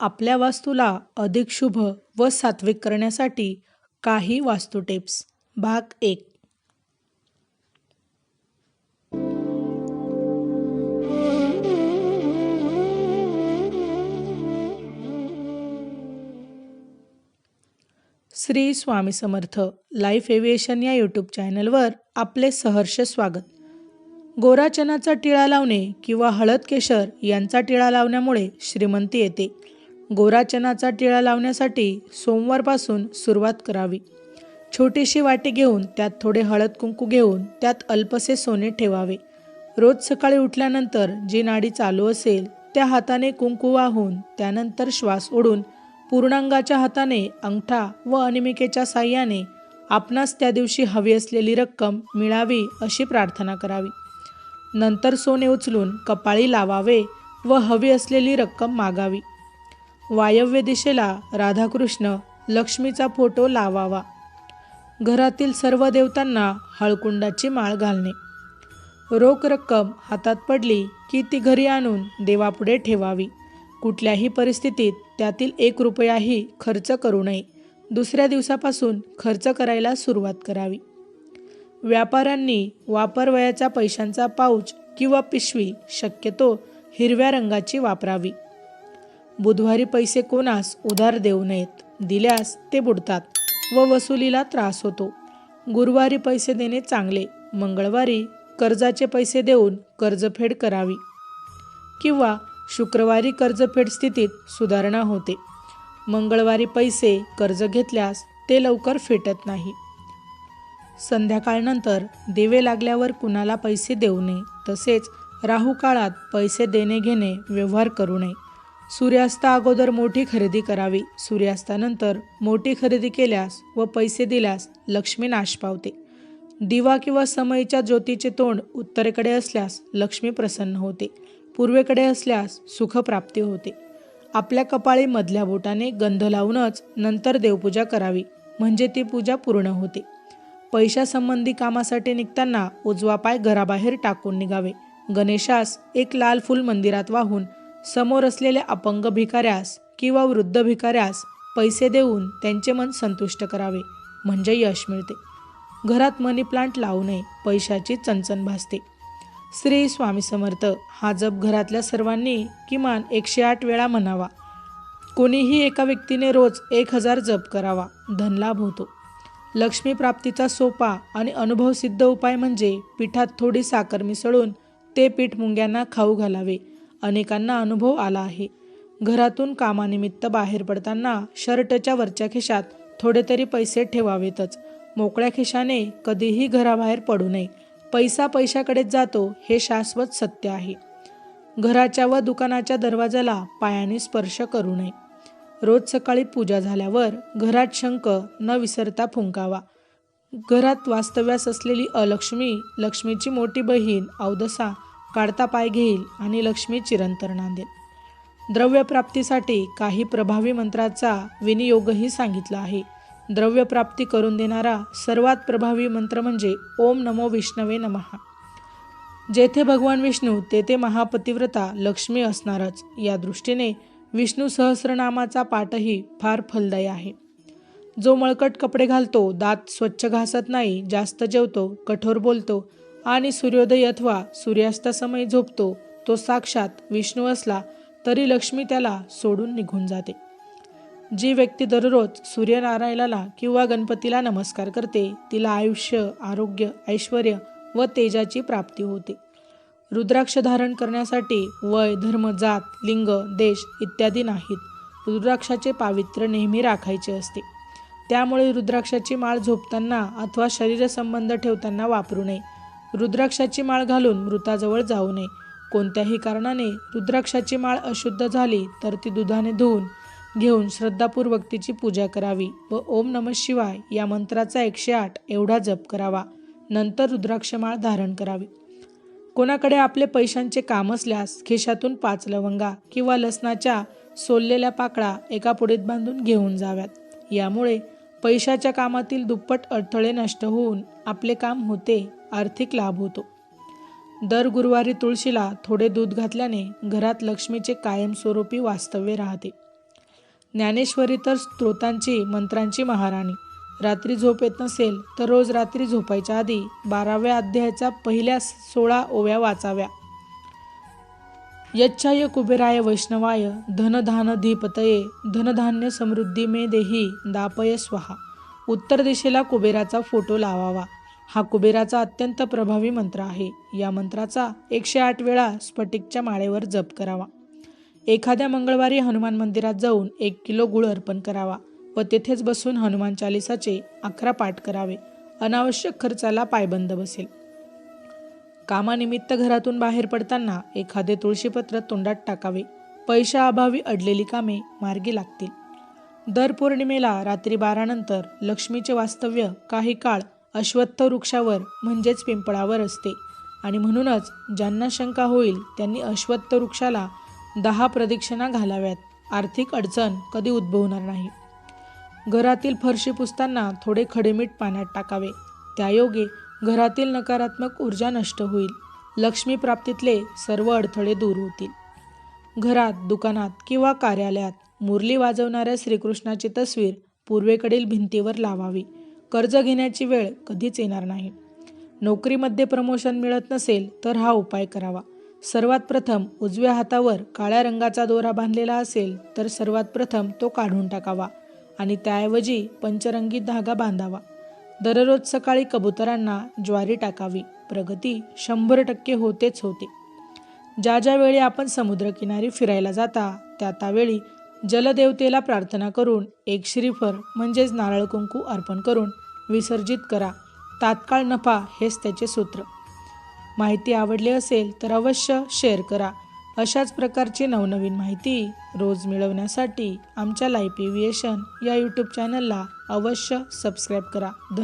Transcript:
आपल्या वास्तूला अधिक शुभ व सात्विक करण्यासाठी काही वास्तू टिप्स. भाग एक. श्री स्वामी समर्थ लाईफ एव्हिएशन या यूट्यूब चॅनलवर आपले सहर्ष स्वागत. गोरा चनाचा टिळा लावणे किंवा हळद केशर यांचा टिळा लावण्यामुळे श्रीमंती येते. गोराचनाचा टिळा लावण्यासाठी सोमवारपासून सुरुवात करावी. छोटीशी वाटी घेऊन त्यात थोडे हळद कुंकू घेऊन त्यात अल्पसे सोने ठेवावे. रोज सकाळी उठल्यानंतर जी नाडी चालू असेल त्या हाताने कुंकू वाहून त्यानंतर श्वास ओढून पूर्णांगाच्या हाताने अंगठा व अनिमिकेच्या साह्याने आपणास त्या दिवशी हवी असलेली रक्कम मिळावी अशी प्रार्थना करावी. नंतर सोने उचलून कपाळी लावावे व हवी असलेली रक्कम मागावी. वायव्य दिशेला राधाकृष्ण लक्ष्मीचा फोटो लावावा. घरातील सर्व देवतांना हळकुंडाची माळ घालणे. रोख रक्कम हातात पडली की ती घरी आणून देवापुढे ठेवावी. कुठल्याही परिस्थितीत त्यातील एक रुपयाही खर्च करू नये. दुसऱ्या दिवसापासून खर्च करायला सुरुवात करावी. व्यापाऱ्यांनी वापरवयाच्या पैशांचा पाऊच किंवा पिशवी शक्यतो हिरव्या रंगाची वापरावी. बुधवारी पैसे कोणास उधार देऊ नयेत. दिल्यास ते बुडतात व वसुलीला त्रास होतो. गुरुवारी पैसे देणे चांगले. मंगळवारी कर्जाचे पैसे देऊन कर्जफेड करावी. किंवा शुक्रवारी कर्जफेड स्थितीत सुधारणा होते. मंगळवारी पैसे कर्ज घेतल्यास ते लवकर फेटत नाही. संध्याकाळनंतर दिवे लागल्यावर कुणाला पैसे देऊ नये. तसेच राहू काळात पैसे देणे घेणे व्यवहार करू नये. सूर्यास्ता अगोदर मोठी खरेदी करावी. सूर्यास्तानंतर मोठी खरेदी केल्यास व पैसे दिल्यास लक्ष्मी नाश पावते. दिवा किंवा समयीच्या ज्योतीचे तोंड उत्तरेकडे असल्यास लक्ष्मी प्रसन्न होते. पूर्वेकडे असल्यास सुखप्राप्ती होते. आपल्या कपाळी मधल्या बोटाने गंध लावूनच नंतर देवपूजा करावी. म्हणजे ती पूजा पूर्ण होते. पैशासंबंधी कामासाठी निघताना उजवा पाय घराबाहेर टाकून निघावे. गणेशास एक लाल फूल मंदिरात वाहून समोर असलेल्या अपंग भिकाऱ्यास किंवा वृद्ध भिकाऱ्यास पैसे देऊन त्यांचे मन संतुष्ट करावे म्हणजे यश मिळते. घरात मनी प्लांट लावू नये पैशाची चणचण भासते. श्री स्वामी समर्थ हा जप घरातल्या सर्वांनी किमान एकशे आठ वेळा म्हणावा. कोणीही एका व्यक्तीने रोज एक हजार जप करावा धनलाभ होतो. लक्ष्मी प्राप्तीचा सोपा आणि अनुभवसिद्ध उपाय म्हणजे पिठात थोडी साखर मिसळून ते पीठ मुंग्यांना खाऊ घालावे. अनेकांना अनुभव आला आहे. घरातून कामानिमित्त बाहेर पडताना शर्टच्या वरच्या खिशात थोडे तरी पैसे ठेवावेतच. मोकळ्या खिशाने कधीही घराबाहेर पडू नये. पैसा पैशाकडेच जातो हे शाश्वत सत्य आहे. घराच्या व दुकानाच्या दरवाजाला पायाने स्पर्श करू नये. रोज सकाळी पूजा झाल्यावर घरात शंख न विसरता फुंकावा. घरात वास्तव्यास असलेली अलक्ष्मी लक्ष्मीची मोठी बहीण अवदसा काढता पाय घेईल आणि लक्ष्मी चिरंतर नांदेल. द्रव्यप्राप्तीसाठी काही प्रभावी मंत्राचा विनियोगही सांगितला आहे. द्रव्यप्राप्ती करून देणारा सर्वात प्रभावी मंत्र म्हणजे ओम नमो विष्णवे नमहा जेथे भगवान विष्णू तेथे महापतिव्रता लक्ष्मी असणारच. या दृष्टीने विष्णू सहस्रनामाचा पाठही फार फलदायी आहे. जो मळकट कपडे घालतो दात स्वच्छ घासत नाही जास्त जेवतो कठोर बोलतो आणि सूर्योदय अथवा सूर्यास्तासमयी झोपतो तो साक्षात विष्णू असला तरी लक्ष्मी त्याला सोडून निघून जाते. जी व्यक्ती दररोज सूर्यनारायणाला किंवा गणपतीला नमस्कार करते तिला आयुष्य आरोग्य ऐश्वर व तेजाची प्राप्ती होते. रुद्राक्ष धारण करण्यासाठी वय धर्म जात लिंग देश इत्यादी नाहीत. रुद्राक्षाचे पावित्र्य नेहमी राखायचे असते. त्यामुळे रुद्राक्षाची माळ झोपताना अथवा शरीरसंबंध ठेवताना वापरू नये. रुद्राक्षाची माळ घालून मृताजवळ जाऊ नये. कोणत्याही कारणाने रुद्राक्षाची माळ अशुद्ध झाली तर ती दुधाने धुवून घेऊन श्रद्धापूर्वक तिची पूजा करावी व ओम नम शिवाय या मंत्राचा एकशे आठ एवढा जप करावा. नंतर रुद्राक्षमाळ धारण करावी. कोणाकडे आपले पैशांचे काम असल्यास खिशातून पाच लवंगा किंवा लसणाच्या सोललेल्या पाकळा एका पुढीत बांधून घेऊन जाव्यात. यामुळे पैशाच्या कामातील दुप्पट अडथळे नष्ट होऊन आपले काम होते आर्थिक लाभ होतो. दर गुरुवारी तुळशीला थोडे दूध घातल्याने घरात लक्ष्मीचे कायमस्वरूपी वास्तव्य राहते. ज्ञानेश्वरी तर स्त्रोतांची मंत्रांची महाराणी. रात्री झोप येत नसेल तर रोज रात्री झोपायच्या आधी बाराव्या अध्यायाच्या पहिल्या सोळा ओव्या वाचाव्या. यच्छाय कुबेराय वैष्णवाय धनधानधीपतये धनधान्य समृद्धी मे देही दापय स्वाहा. उत्तर दिशेला कुबेराचा फोटो लावावा. हा कुबेराचा अत्यंत प्रभावी मंत्र आहे. या मंत्राचा एकशे आठ वेळा स्फटिकच्या माळेवर जप करावा. एखाद्या मंगळवारी हनुमान मंदिरात जाऊन एक किलो गुळ अर्पण करावा व तेथेच बसून हनुमान चालिसाचे अकरा पाठ करावे. अनावश्यक खर्चाला पायबंद बसेल. कामानिमित्त घरातून बाहेर पडताना एखादे तुळशीपत्र तोंडात टाकावे. पैशाअभावी अडलेली कामे मार्गी लागतील. दर पौर्णिमेला रात्री बारानंतर लक्ष्मीचे वास्तव्य काही काळ अश्वत्थ वृक्षावर म्हणजेच पिंपळावर असते. आणि म्हणूनच ज्यांना शंका होईल त्यांनी अश्वत्थ वृक्षाला दहा प्रदक्षिणा घालाव्यात. आर्थिक अडचण कधी उद्भवणार नाही. घरातील फरशी पुसताना थोडे खडेमीठ पाण्यात टाकावे. त्यायोगे घरातील नकारात्मक ऊर्जा नष्ट होईल. लक्ष्मी प्राप्तीतले सर्व अडथळे दूर होतील. घरात दुकानात किंवा कार्यालयात मुरली वाजवणाऱ्या श्रीकृष्णाची तस्वीर पूर्वेकडील भिंतीवर लावावी. कर्ज घेण्याची वेळ कधीच येणार नाही. नोकरीमध्ये प्रमोशन मिळत नसेल तर हा उपाय करावा. सर्वात प्रथम उजव्या हातावर काळ्या रंगाचा दोरा बांधलेला असेल तर सर्वात प्रथम तो काढून टाकावा आणि त्याऐवजी पंचरंगी धागा बांधावा. दररोज सकाळी कबुतरांना ज्वारी टाकावी. प्रगती शंभर टक्के होतेच होते. ज्या ज्यावेळी आपण समुद्रकिनारी फिरायला जाता त्या त्यावेळी जलदेवतेला प्रार्थना करून एक श्रीफळ म्हणजेच नारळ कुंकू अर्पण करून विसर्जित करा. तात्काळ नफा हेच त्याचे सूत्र. माहिती आवडली असेल तर अवश्य शेअर करा. अशाच प्रकारची नवनवीन माहिती रोज मिळवण्यासाठी आमच्या लाईफ एव्हिएशन या यूट्यूब चॅनलला अवश्य सबस्क्राईब करा. धन्यवाद.